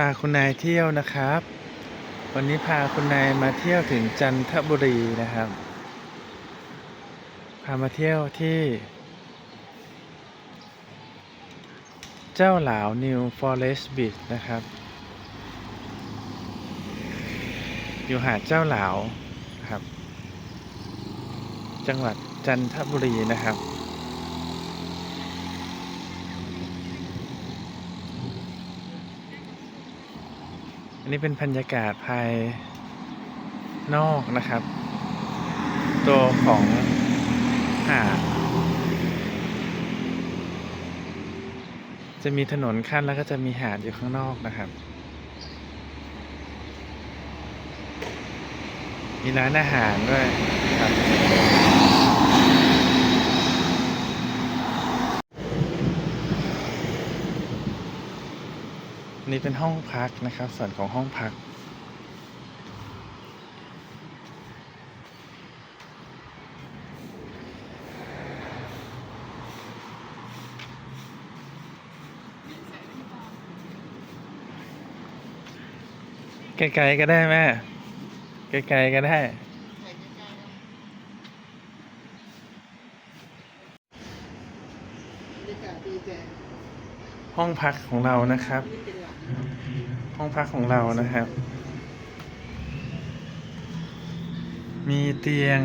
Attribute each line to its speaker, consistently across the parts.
Speaker 1: พาคุณนายเที่ยวนะครับ วันนี้พาคุณนายมาเที่ยวถึงจันทบุรีนะครับ พามาเที่ยวที่ เจ้าหลาว New Forest Beach นะครับ อยู่หาดเจ้าหลาวครับ จังหวัดจันทบุรีนะครับ อันนี้เป็นบรรยากาศภายนอกนะครับ ตัวของหาดจะมีถนนขั้นแล้วก็จะมีหาดอยู่ข้างนอกนะครับ มีร้านอาหารด้วยครับ นี่เป็นห้องพักนะครับ ส่วนของห้องพัก ไกลๆก็ได้แม่ ไกลๆก็ได้
Speaker 2: บรรยากาศดีแต่
Speaker 1: ห้องพักของเรานะครับ
Speaker 2: ห้
Speaker 1: องพักของเรานะครับ มีเตียง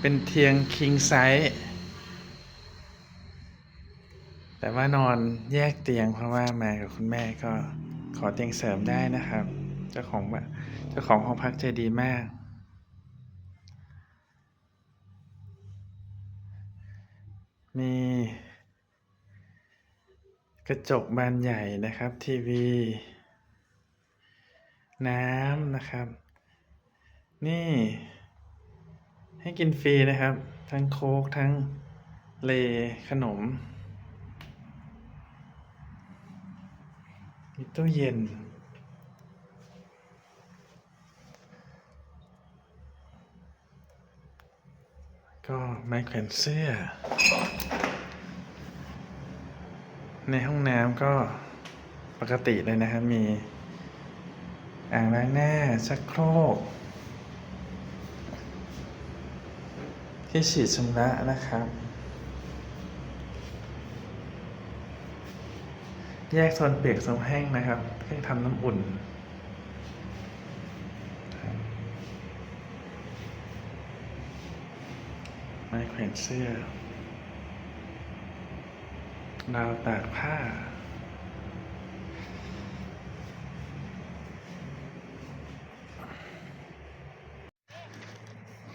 Speaker 1: เป็นเตียง king size แต่ว่านอนแยกเตียงเพราะว่ามากับคุณแม่ก็ขอเตียงเสริมได้นะครับ เจ้าของบ้านเจ้าของห้องพักใจดีมากมี กระจกบานใหญ่นะครับ ทีวี น้ำนะครับ นี่ ให้กินฟรีนะครับ ทั้งโค้กทั้งเลขนม มีตู้เย็น ก็ไม้แขวนเสื้อ ในห้องน้ำก็ปกติเลยนะครับ มีอ่างล้างหน้าชักโครก ที่ฉีดชำระนะครับ แยกโซนเปียกโซนแห้งนะครับเครื่องทำน้ำอุ่นไม้แขวนเสื้อ ราวตากผ้า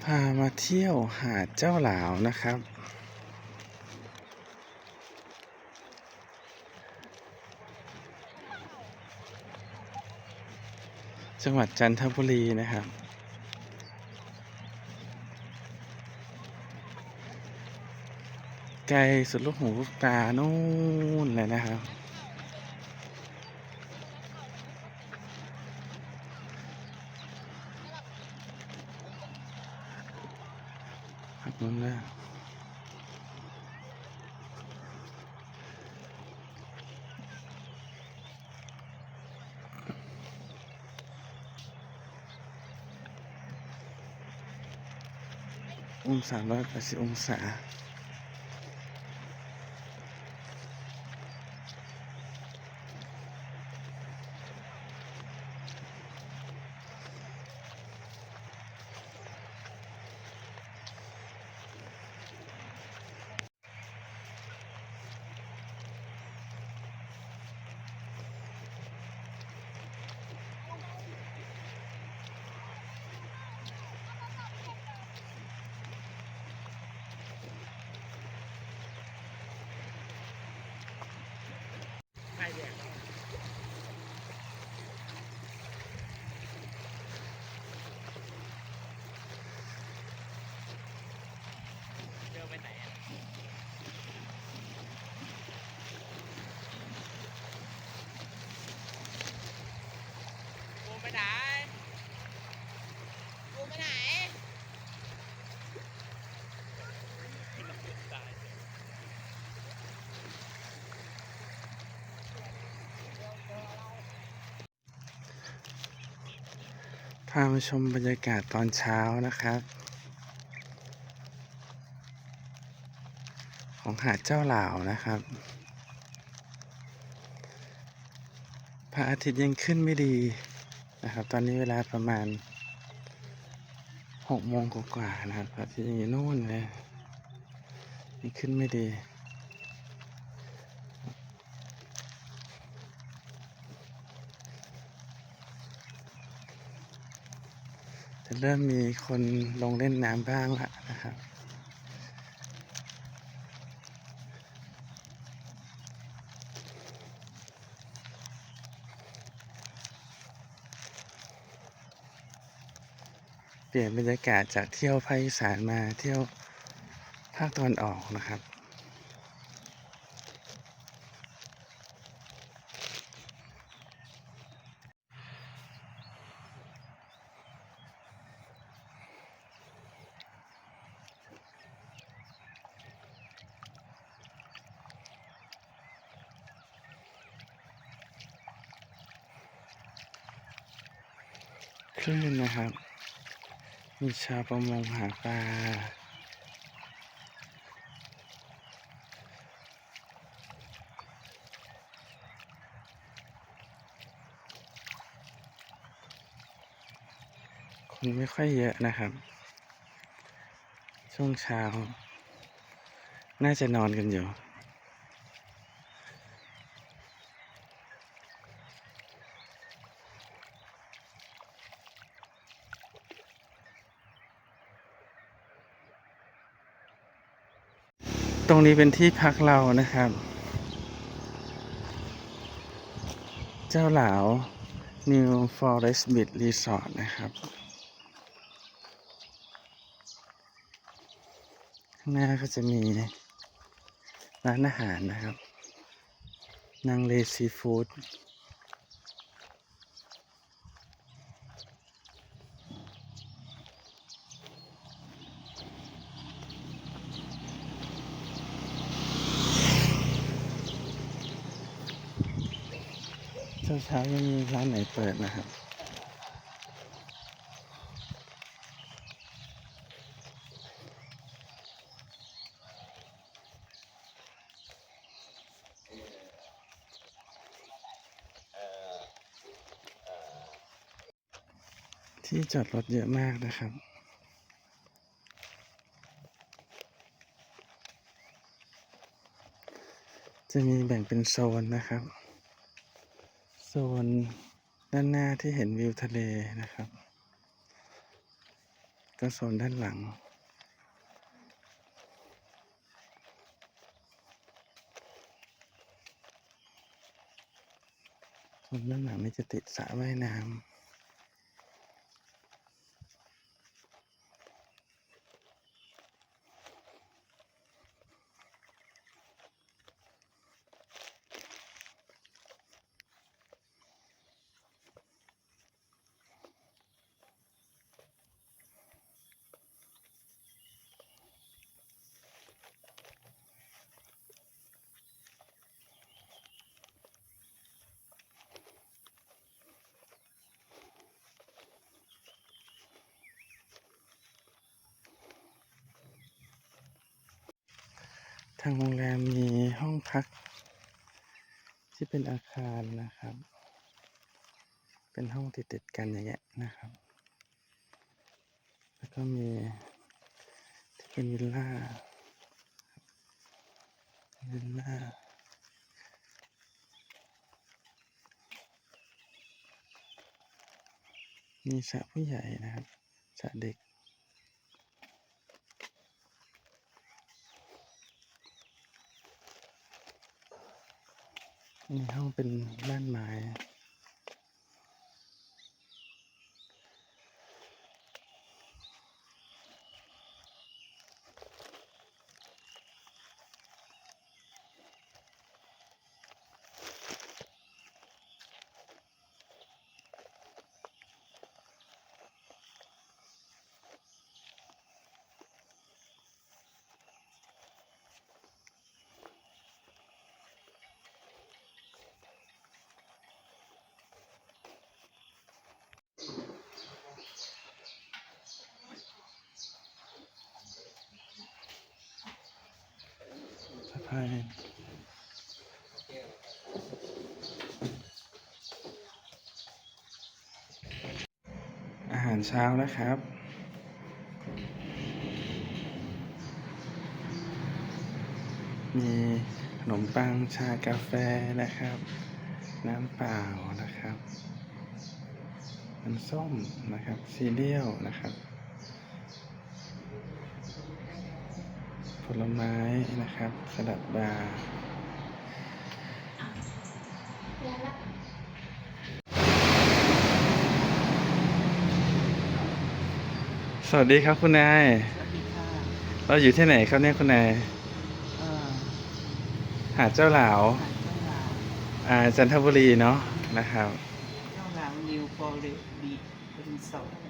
Speaker 1: พามาเที่ยวหาดเจ้าหลาวนะครับ จังหวัดจันทบุรีนะครับ ไกลสุดลูกหูลูกตานู่นเลยนะครับขับนู้นนะองศาร้อยแปดสิบองศา น พามาชมบรรยากาศตอนเช้านะครับ ของหาดเจ้าหลาวนะครับพระอาทิตย์ยังขึ้นไม่ดีนะครับ ตอนนี้เวลาประมาณหกโมงกว่าๆนะครับพระอาทิตย์ยังอยู่นู่นเลยยังขึ้นไม่ดี เริ่มมีคนลงเล่นน้ำบ้างละนะครับ เปลี่ยนบรรยากาศจากเที่ยวภาคอีสานมาเที่ยวภาคตะวันออกนะครับ คลื่นนะครับ มีชาวประมงหาปลาคนไม่ค่อยเยอะนะครับ ช่วงเช้า น่าจะนอนกันอยู่ ตรงนี้เป็นที่พักเรานะครับ เจ้าหลาว New Forest Beach Resort นะครับข้างหน้าก็จะมีร้านอาหารนะครับ นางเลซีฟู้ด เช้ายังมีร้านไหนเปิดนะครับ ที่จอดรถเยอะมากนะครับจะมีแบ่งเป็นโซนนะครับ โซนด้านหน้าที่เห็นวิวทะเลนะครับ ก็โซนด้านหลัง โซนด้านหลังนี่จะติดสระว่ายน้ำ ทางโรงแรมมีห้องพัก ที่เป็นอาคารนะครับ เป็นห้องติดติดกันอย่างเงี้ยนะครับ แล้วก็มีที่เป็นวิลล่าวิลล่ามีสระผู้ใหญ่นะครับสระเด็ก นห้องเป็นบ้านไม้ ภัยอาหารเช้านะครับ มีขนมปังชากาแฟนะครับ น้ำเปล่านะครับ น้ำส้มนะครับ ซีเรียลนะครับ ลไม้นะครับ สลัดบาร์สวัสดีครับคุณนาย
Speaker 2: สวัสดีค่ะ
Speaker 1: เราอยู่ที่ไหนครับเนี่ยคุณนาย
Speaker 2: เอ่อ
Speaker 1: หาดเจ้าหลาว
Speaker 2: หาดเจ้าหลาว
Speaker 1: อ่าจันทบุรีเนาะนะครับ
Speaker 2: เจ้าหลาวนิวฟอร์เรสบีรีสอร์ท